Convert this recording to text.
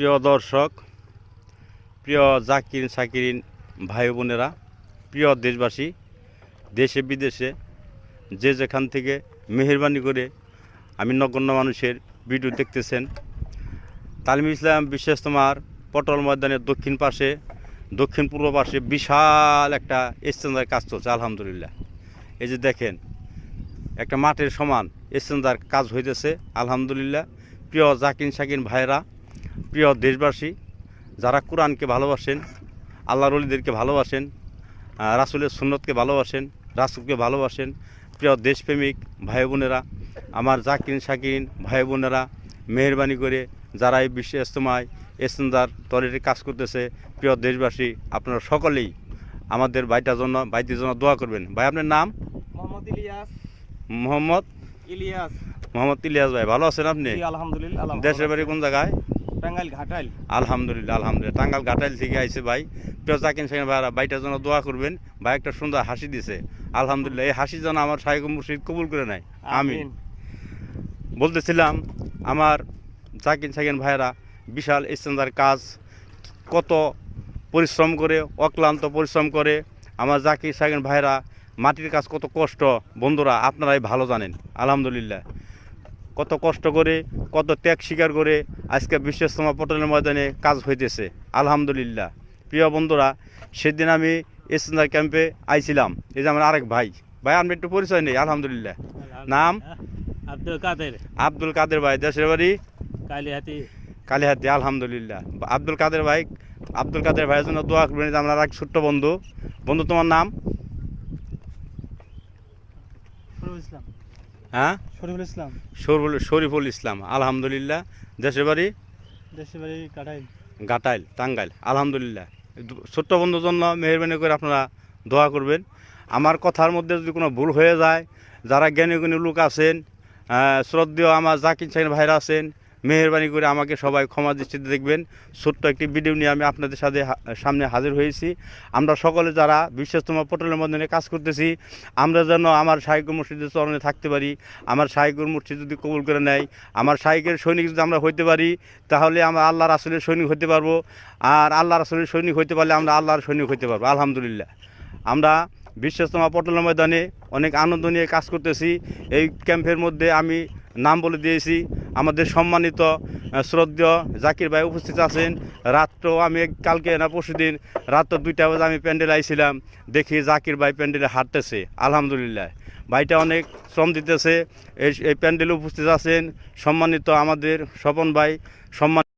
প্রিয় দর্শক, প্রিয় জাকির সাকিরিন ভাই বোনেরা, প্রিয় দেশবাসী, দেশে বিদেশে যে যেখান থেকে মেহরবানি করে আমি নগণ্য মানুষের ভিডিও দেখতেছেন তালিম ইসলাম বিশেষ তোমার পটল ময়দানের দক্ষিণ পাশে, দক্ষিণ পূর্ব পাশে বিশাল একটা স্ট্যান্ডার কাজ চলছে, আলহামদুলিল্লাহ। এই যে দেখেন, একটা মাঠের সমান স্ট্যান্ডার কাজ হইতেছে, আলহামদুলিল্লাহ। প্রিয় জাকিন সাকিন ভাইরা প্রিয় দেশবাসী যারা কোরআনকে ভালোবাসেন আল্লাহর অলিদেরকে ভালোবাসেন রাসূলের সুন্নতকে ভালোবাসেন রাসুলকে ভালোবাসেন প্রিয় দেশপ্রেমিক ভাই বোনেরা আমার জাকিন সাকিন ভাই বোনেরা মেহরবানি করে যারা এই বিশ্ব ইস্তমায় এসেন্দার তলের কাজ করতেছে প্রিয় দেশবাসী আপনারা সকলেই আমাদের বাইটার জন্য বাইটির জন্য দোয়া করবেন। ভাই আপনার নাম? মোহাম্মদ ইলিয়াস। মোহাম্মদ? ইলিয়াস। মোহাম্মদ ইলিয়াস ভাই ভালো আছেন আপনি? আলহামদুলিল্লাহ দেশের বাড়ি কোন জায়গায়? টাঙ্গাইল ঘাটাইল। আলহামদুলিল্লাহ আলহামদুলিল্লাহ। টাঙ্গাল ঘাটাইল থেকে আইছে ভাই। প্রিয় জাকিন সাকিন ভাইরা বাইটার জন্য দোয়া করবেন। ভাই একটা সুন্দর হাসি দিছে। আলহামদুলিল্লাহ এই হাসি যেন আমার সাহেব মুর্শিদ কবুল করে নেয়। আমি বলতেছিলাম আমার জাকিন সাকিন ভাইরা বিশাল স্ট্যান্ডার কাজ কত পরিশ্রম করে অক্লান্ত পরিশ্রম করে আমার জাকির সাকিন ভাইরা মাটির কাজ কত কষ্ট। বন্ধুরা আপনারাই ভালো জানেন। আলহামদুলিল্লাহ। কত কষ্ট করে কত ত্যাগ স্বীকার করে আজকে বিশ্বস্তমা পটলের ময়দানে কাজ হইতেছে। আলহামদুলিল্লাহ। প্রিয় বন্ধুরা সেদিন আমি স্ট্যান্ডার ক্যাম্পে আইছিলাম। এই যে আমার আরেক ভাই। ভাই আমি একটু পরিচয় নেই? আলহামদুলিল্লাহ। নাম? আব্দুল কাদের। আব্দুল কাদের ভাই দেশের বাড়ি? কালিহাতি। কালিহাতি আলহামদুলিল্লাহ। আব্দুল কাদের ভাই আব্দুল কাদের ভাইয়ের জন্য দোয়া করবেন যে আমার এক ছোট্ট বন্ধু। বন্ধু তোমার নাম? ইসলাম। হ্যাঁ? শরীফুল ইসলাম। শরীফুল শরীফুল ইসলাম আলহামদুলিল্লাহ। দেশের বাড়ি? দেশের বাড়ি কাটাইল। গাটাইল টাঙ্গাইল আলহামদুলিল্লাহ। ছোট্ট বন্ধুর জন্য মেহরবানি করে আপনারা দোয়া করবেন। আমার কথার মধ্যে যদি কোনো ভুল হয়ে যায় যারা জ্ঞানী গুণী লোক আছেন শ্রদ্ধেয় আমার জাকির সাইন ভাইরা আছেন মেহরবানি করে আমাকে সবাই ক্ষমা দৃষ্টিতে দেখবেন। ছোট্ট একটি ভিডিও নিয়ে আমি আপনাদের সাথে সামনে হাজির হয়েছি। আমরা সকলে যারা বিশ্বস্তম পটলের মধ্যে কাজ করতেছি, আমরা যেন আমার সাহিকুর মুর্শিদের চরণে থাকতে পারি, আমার সাহিকুর মুর্শিদ যদি কবুল করে নেয়, আমার সাহিকের সৈনিক যদি আমরা হইতে পারি, তাহলে আমরা আল্লাহ রাসুলের সৈনিক হতে পারব। আর আল্লাহ রাসুলের সৈনিক হইতে পারলে আমরা আল্লাহর সৈনিক হইতে পারব, আলহামদুলিল্লাহ। আমরা বিশ্বস্তমা পটলের ময়দানে অনেক আনন্দ নিয়ে কাজ করতেছি। এই ক্যাম্পের মধ্যে আমি নাম বলে দিয়েছি। আমাদের সম্মানিত শ্রদ্ধেয় জাকির ভাই উপস্থিত আছেন। রাত্র আমি কালকে না পরশু দিন রাত্র দুইটা বাজে আমি প্যান্ডেল আইছিলাম। দেখি জাকির ভাই প্যান্ডেলে হাঁটতেছে, আলহামদুলিল্লাহ। ভাইটা অনেক শ্রম দিতেছে। এই প্যান্ডেলে উপস্থিত আছেন। সম্মানিত আমাদের স্বপন ভাই, সম্মান